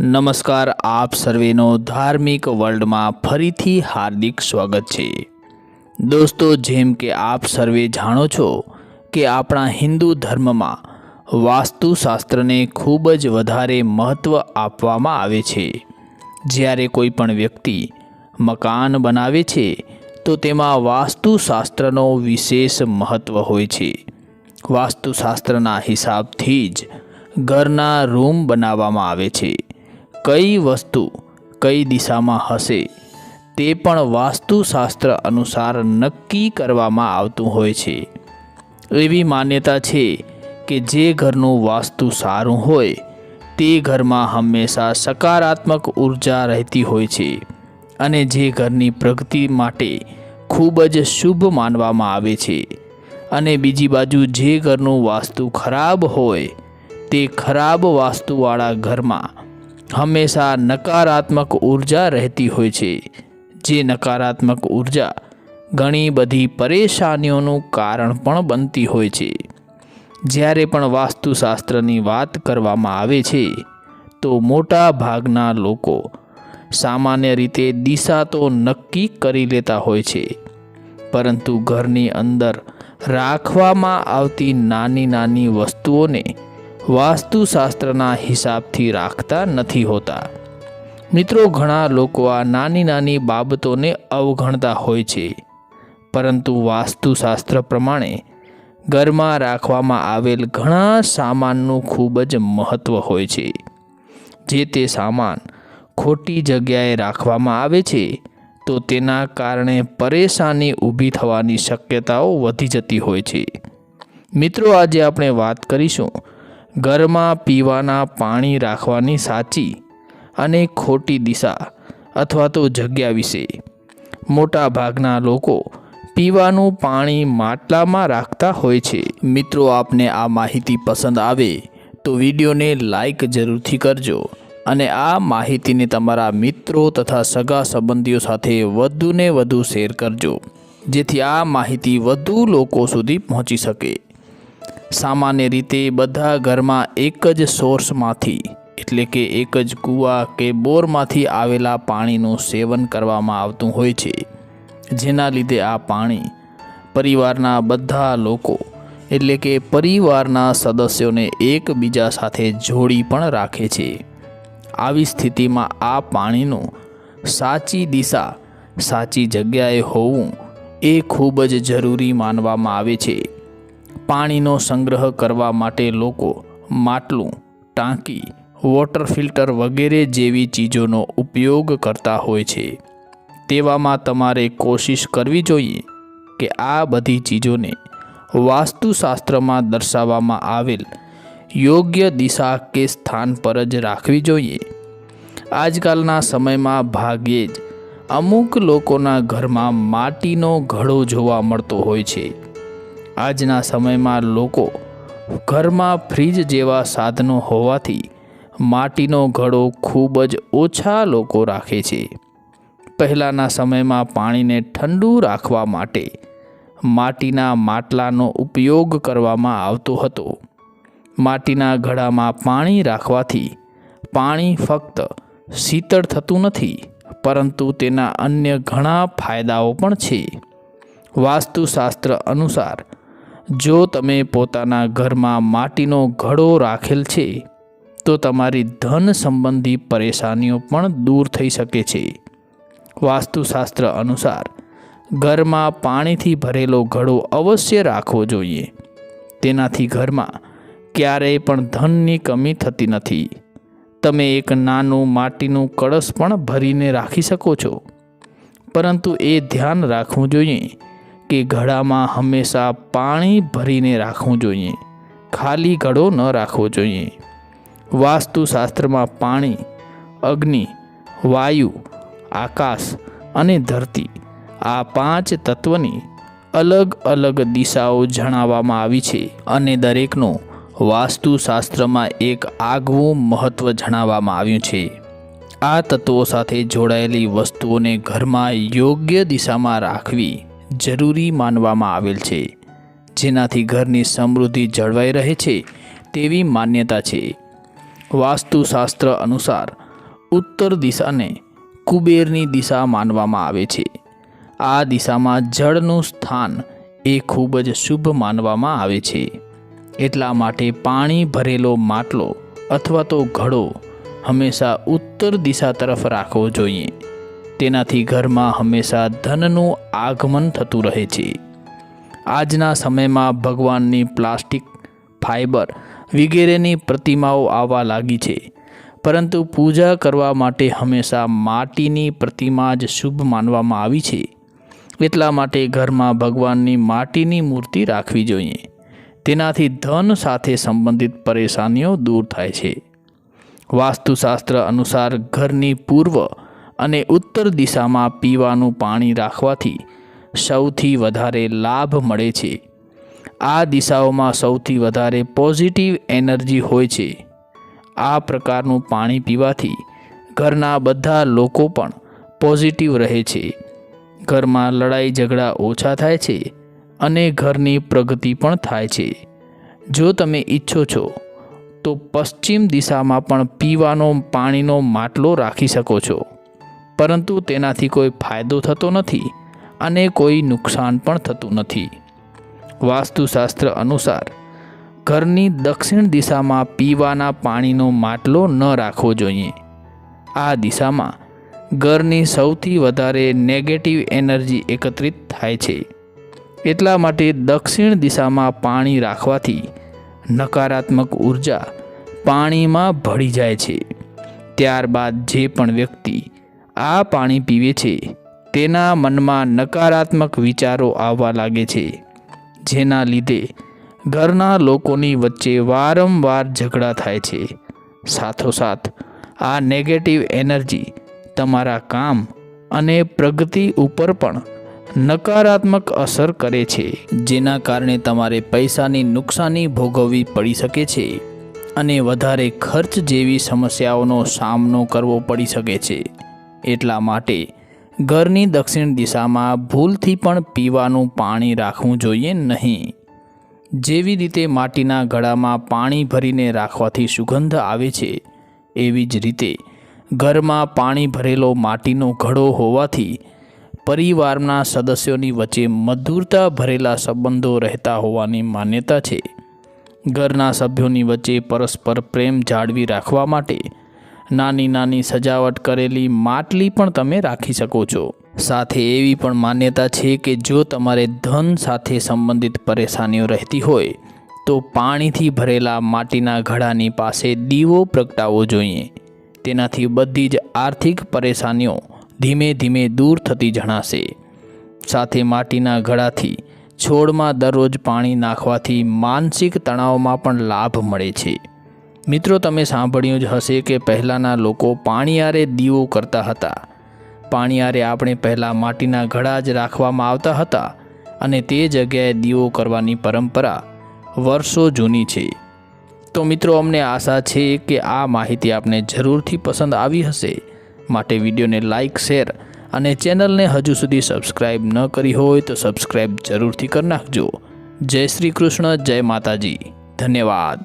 નમસ્કાર, આપ સર્વેનો ધાર્મિક વર્લ્ડમાં ફરીથી હાર્દિક સ્વાગત છે. દોસ્તો, જેમ કે આપ સર્વે જાણો છો કે આપણા હિન્દુ ધર્મમાં વાસ્તુશાસ્ત્રને ખૂબ જ વધારે મહત્ત્વ આપવામાં આવે છે. જ્યારે કોઈ પણ વ્યક્તિ મકાન બનાવે છે, તો તેમાં વાસ્તુશાસ્ત્રનો વિશેષ મહત્ત્વ હોય છે. વાસ્તુશાસ્ત્રના હિસાબથી જ ઘરના રૂમ બનાવવામાં આવે છે. કઈ વસ્તુ કઈ દિશામાં હશે તે પણ વાસ્તુશાસ્ત્ર અનુસાર નક્કી કરવામાં આવતું હોય છે. એવી માન્યતા છે કે જે ઘરનું વાસ્તુ સારું હોય, તે ઘરમાં હંમેશા સકારાત્મક ઊર્જા રહેતી હોય છે અને જે ઘરની પ્રગતિ માટે ખૂબ જ શુભ માનવામાં આવે છે અને બીજી બાજુ જે ઘરનું વાસ્તુ ખરાબ હોય, તે ખરાબ વાસ્તુવાળા ઘરમાં હંમેશા નકારાત્મક ઊર્જા રહેતી હોય છે. જે નકારાત્મક ઊર્જા ઘણી બધી પરેશાનીઓનું કારણ પણ બનતી હોય છે. જ્યારે પણ વાસ્તુશાસ્ત્રની વાત કરવામાં આવે છે, તો મોટા ભાગના લોકો સામાન્ય રીતે દિશા તો નક્કી કરી લેતા હોય છે, પરંતુ ઘરની અંદર રાખવામાં આવતી નાની નાની વસ્તુઓને વાસ્તુશાસ્ત્રના હિસાબથી રાખતા નથી હોતા. મિત્રો, ઘણા લોકો આ નાની નાની બાબતોને અવગણતા હોય છે. પરંતુ વાસ્તુશાસ્ત્ર પ્રમાણે ઘરમાં રાખવામાં આવેલ ઘણા સામાનનું ખૂબ જ મહત્ત્વ હોય છે. જે તે સામાન ખોટી જગ્યાએ રાખવામાં આવે છે, તો તેના કારણે પરેશાની ઊભી થવાની શક્યતાઓ વધી જતી હોય છે. મિત્રો, આજે આપણે વાત કરીશું ઘરમાં પીવાના પાણી રાખવાની સાચી અને ખોટી દિશા અથવા તો જગ્યા વિશે. મોટા ભાગના લોકો પીવાનું પાણી માટલામાં રાખતા હોય છે. મિત્રો, આપને આ માહિતી પસંદ આવે તો વિડીયોને લાઈક જરૂરથી કરજો અને આ માહિતીને તમારા મિત્રો તથા સગા સંબંધીઓ સાથે વધુને વધુ શેર કરજો, જેથી આ માહિતી વધુ લોકો સુધી પહોંચી શકે. સામાન્ય રીતે બધા ઘરમાં એક જ સોર્સમાંથી, એટલે કે એક જ કૂવા કે બોરમાંથી આવેલા પાણીનું સેવન કરવામાં આવતું હોય છે. જેના લીધે આ પાણી પરિવારના બધા લોકો, એટલે કે પરિવારના સદસ્યોને એકબીજા સાથે જોડી પણ રાખે છે. આવી સ્થિતિમાં આ પાણીનું સાચી દિશા, સાચી જગ્યાએ હોવું એ ખૂબ જ જરૂરી માનવામાં આવે છે. પાણીનો સંગ્રહ કરવા માટે લોકો માટલું, ટાંકી, વોટર ફિલ્ટર વગેરે જેવી ચીજોનો ઉપયોગ કરતા હોય છે. તેવામાં તમારે કોશિશ કરવી જોઈએ કે આ બધી ચીજોને વાસ્તુશાસ્ત્રમાં દર્શાવવામાં આવેલ યોગ્ય દિશા કે સ્થાન પર જ રાખવી જોઈએ. આજકાલના સમયમાં ભાગ્યે જ અમુક લોકોના ઘરમાં માટીનો ઘડો જોવા મળતો હોય છે. આજના સમયમાં લોકો ઘરમાં ફ્રીજ જેવા સાધનો હોવાથી માટીનો ઘડો ખૂબ જ ઓછા લોકો રાખે છે. પહેલાંના સમયમાં પાણીને ઠંડુ રાખવા માટે માટીના માટલાનો ઉપયોગ કરવામાં આવતો હતો. માટીના ઘડામાં પાણી રાખવાથી પાણી ફક્ત શીતળ થતું નથી, પરંતુ તેના અન્ય ઘણા ફાયદાઓ પણ છે. વાસ્તુશાસ્ત્ર અનુસાર જો તમે પોતાના ઘરમાં માટીનો ઘડો રાખેલ છે, તો તમારી ધન સંબંધી પરેશાનીઓ પણ દૂર થઈ શકે છે. વાસ્તુશાસ્ત્ર અનુસાર, ઘરમાં પાણીથી ભરેલો ઘડો અવશ્ય રાખવો જોઈએ. તેનાથી ઘરમાં ક્યારેય પણ ધનની કમી થતી નથી. તમે એક નાનું માટીનું કળશ પણ ભરીને રાખી શકો છો. પરંતુ એ ધ્યાન રાખવું જોઈએ કે ઘડામાં હંમેશા પાણી ભરીને રાખવું જોઈએ. ખાલી ઘડો ન રાખવો જોઈએ. વાસ્તુશાસ્ત્રમાં પાણી, અગ્નિ, વાયુ, આકાશ અને ધરતી આ પાંચ તત્વની અલગ અલગ દિશાઓ જણાવવામાં આવી છે અને દરેકનું વાસ્તુશાસ્ત્રમાં એક આગવું મહત્ત્વ જણાવવામાં આવ્યું છે. આ તત્વો સાથે જોડાયેલી વસ્તુઓને ઘરમાં યોગ્ય દિશામાં રાખવી જરૂરી માનવામાં આવેલ છે. જેનાથી ઘરની સમૃદ્ધિ જળવાઈ રહે છે તેવી માન્યતા છે. વાસ્તુશાસ્ત્ર અનુસાર ઉત્તર દિશાને કુબેરની દિશા માનવામાં આવે છે. આ દિશામાં જળનું સ્થાન એ ખૂબ જ શુભ માનવામાં આવે છે. એટલા માટે પાણી ભરેલો માટલો અથવા તો ઘડો હંમેશા ઉત્તર દિશા તરફ રાખવો જોઈએ. તેનાથી ઘરમાં હંમેશા ધનનું આગમન થતું રહે છે. આજના સમયમાં ભગવાનની પ્લાસ્ટિક ફાઇબર વગેરેની પ્રતિમાઓ આવવા લાગી છે. પરંતુ પૂજા કરવા માટે હંમેશા માટીની પ્રતિમા જ શુભ માનવામાં આવી છે. એટલા માટે ઘરમાં ભગવાનની માટીની મૂર્તિ રાખવી જોઈએ. તેનાથી ધન સાથે સંબંધિત પરેશાનીઓ દૂર થાય છે. વાસ્તુશાસ્ત્ર અનુસાર ઘરની પૂર્વ અને ઉત્તર દિશામાં પીવાનું પાણી રાખવાથી સૌથી વધારે લાભ મળે છે. આ દિશાઓમાં સૌથી વધારે પોઝિટિવ એનર્જી હોય છે. આ પ્રકારનું પાણી પીવાથી ઘરના બધા લોકો પણ પોઝિટિવ રહે છે. ઘરમાં લડાઈ ઝઘડા ઓછા થાય છે અને ઘરની પ્રગતિ પણ થાય છે. જો તમે ઈચ્છો છો, તો પશ્ચિમ દિશામાં પણ પીવાનો પાણીનો માટલો રાખી શકો છો. પરંતુ તેનાથી કોઈ ફાયદો થતો નથી અને કોઈ નુકસાન પણ થતું નથી. વાસ્તુશાસ્ત્ર અનુસાર, ઘરની દક્ષિણ દિશામાં પીવાના પાણીનો માટલો ન રાખવો જોઈએ. આ દિશામાં, ઘરની સૌથી વધારે નેગેટિવ એનર્જી એકત્રિત થાય છે. એટલા માટે દક્ષિણ દિશામાં પાણી રાખવાથી નકારાત્મક ઊર્જા પાણીમાં ભળી જાય છે. ત્યારબાદ જે પણ વ્યક્તિ આ પાણી પીવે છે. તેના મનમાં નકારાત્મક વિચારો આવવા લાગે છે. જેના લીધે ઘરના લોકોની વચ્ચે વારંવાર ઝઘડા થાય છે. સાથોસાથ, આ નેગેટિવ એનર્જી તમારા કામ અને પ્રગતિ ઉપર પણ નકારાત્મક અસર કરે છે, જેના કારણે તમારે પૈસાની નુકસાની ભોગવવી પડી શકે છે અને વધારે ખર્ચ જેવી સમસ્યાઓનો સામનો કરવો પડી શકે છે. એટલા માટે ઘરની દક્ષિણ દિશામાં ભૂલથી પણ પીવાનું પાણી રાખવું જોઈએ નહીં. જેવી રીતે માટીના ઘડામાં પાણી ભરીને રાખવાથી સુગંધ આવે છે, એવી જ રીતે ઘરમાં પાણી ભરેલો માટીનો ઘડો હોવાથી પરિવારના સદસ્યોની વચ્ચે મધુરતા ભરેલા સંબંધો રહેતા હોવાની માન્યતા છે. ઘરના સભ્યોની વચ્ચે પરસ્પર પ્રેમ જાળવી રાખવા માટે નાની નાની સજાવટ કરેલી માટલી પણ તમે રાખી શકો છો. સાથે એવી પણ માન્યતા છે કે જો તમારે ધન સાથે સંબંધિત પરેશાનીઓ રહેતી હોય, તો પાણીથી ભરેલા માટીના ઘડાની પાસે દીવો પ્રગટાવવો જોઈએ. તેનાથી બધી જ આર્થિક પરેશાનીઓ ધીમે ધીમે દૂર થતી જણાશે. સાથે માટીના ઘડાથી છોડમાં દરરોજ પાણી નાખવાથી માનસિક તણાવમાં પણ લાભ મળે છે. મિત્રો, તમે સાંભળ્યું જ હશે કે પહેલાંના લોકો પાણીયારે દીવો કરતા હતા. પાણીયારે આપણે પહેલાં માટીના ઘડા જ રાખવામાં આવતા હતા અને તે જગ્યાએ દીવો કરવાની પરંપરા વર્ષો જૂની છે. તો મિત્રો, અમને આશા છે કે આ માહિતી આપને જરૂરથી પસંદ આવી હશે. માટે વિડીયોને લાઇક શેર અને ચેનલને હજુ સુધી સબસ્ક્રાઇબ ન કરી હોય તો સબસ્ક્રાઇબ જરૂરથી કરી નાખજો. જય શ્રી કૃષ્ણ, જય માતાજી. ધન્યવાદ.